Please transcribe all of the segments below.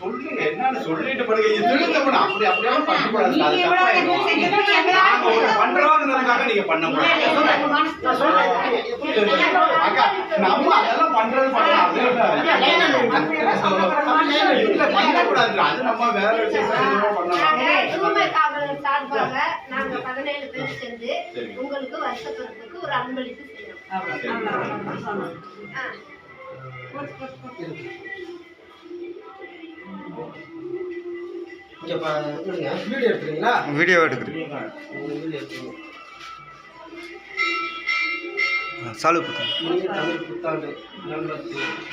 சொல்லுங்க என்னன்னு சொல்லிட்டு படுங்க இது திருத்தப்படும் அப்படி அப்படியெல்லாம் பண்ணக்கூடாது அது நீங்க இவ்வளவு தப்பாயிடும். இது செஞ்சதுக்கு நாங்க ஒண்ணு பண்றோங்கிறதுக்காக நீங்க பண்ணக்கூடாது அக்கா நம்ம அதெல்லாம் பண்றது பண்ணலாம் அது இல்ல பண்ணக்கூடாது அது நம்ம வேற விஷயம் பண்ணலாம் நாங்க தூய்மை காவலர் சார்பாக நாங்க பதினேழு பேர் சேர்ந்து. உங்களுக்கு வருஷப்பிறப்புக்கு ஒரு அன்பளிப்பு செய்யறோம் இருங்க வீடியோ எடுத்துறீங்களா வீடியோ எடுக்கிறேன். சாலு தமிழ் புத்தாண்டு.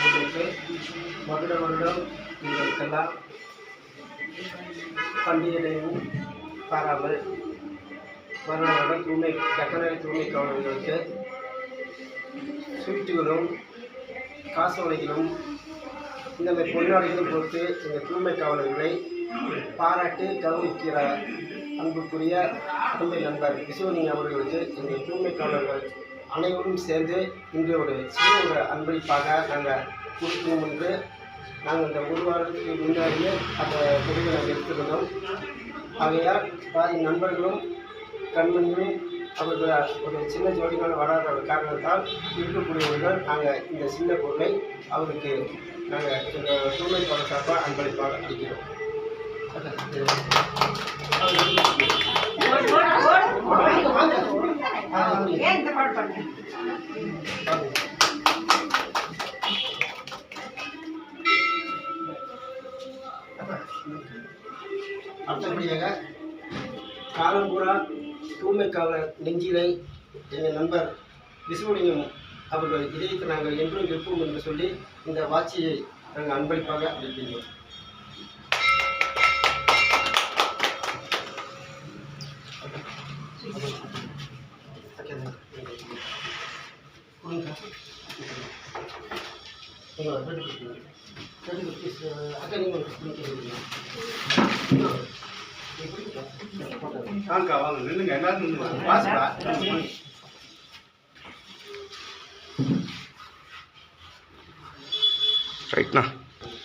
உங்களுக்கு மதுர வருடம். உங்களுக்கெல்லாம் பண்டிகையும் பாராமல் வருடம் தூய்மை கட்டண தூய்மை காவலர்களுக்கு ஸ்வீட்டுகளும் காசோலைகளும் இந்த மாதிரி பொன்னாடிகளும் எங்கள் தூய்மை காவலர்களை பாராட்டி கௌரவிக்கிற அன்புக்குரிய அன்பை நண்பர் விசுவலிங்க அவர்களுக்கு எங்கள் தூய்மை காவலர்கள் அனைவரும் சேர்ந்து இன்று ஒரு சிறிய ஒரு அன்பளிப்பாக நாங்கள் கொடுக்கணும் என்று நாங்கள் இந்த ஒரு வாரத்துக்கு முன்னாடியே அந்த முடிவை நாங்கள் எடுத்திருந்தோம் ஆகையால் பாதி நண்பர்களும் கண்மணியும் அவர்கள் ஒரு சின்ன ஜோடிகள் வராத ஒரு காரணத்தால் இருக்கக்கூடியவர்கள் நாங்கள் இந்த சின்ன பொருளை அவருக்கு நாங்கள் எங்கள் தூய்மை சார்பாக அன்பளிப்பாக அளிக்கிறோம். ஏன் இந்த பண்ண அடுத்தபடியாக காலம்பூரா தூய்மைக்காவலர் நெஞ்சிலை எங்கள் நண்பர் விசுவலிங்கம் அவர்கள் இதயத்தை நாங்கள் என்றும் இருப்போம் என்று சொல்லி இந்த வாட்சியை நாங்கள் அன்பளிப்பாக அளிக்கின்றோம் கொடுங்க. அக்கா நீங்கள் ஒரு கொடுங்க. வாங்கக்கா வாங்க நில்லுங்க எல்லாரும் நில்லுங்க வாசுப்பா ரைட்ண்ணா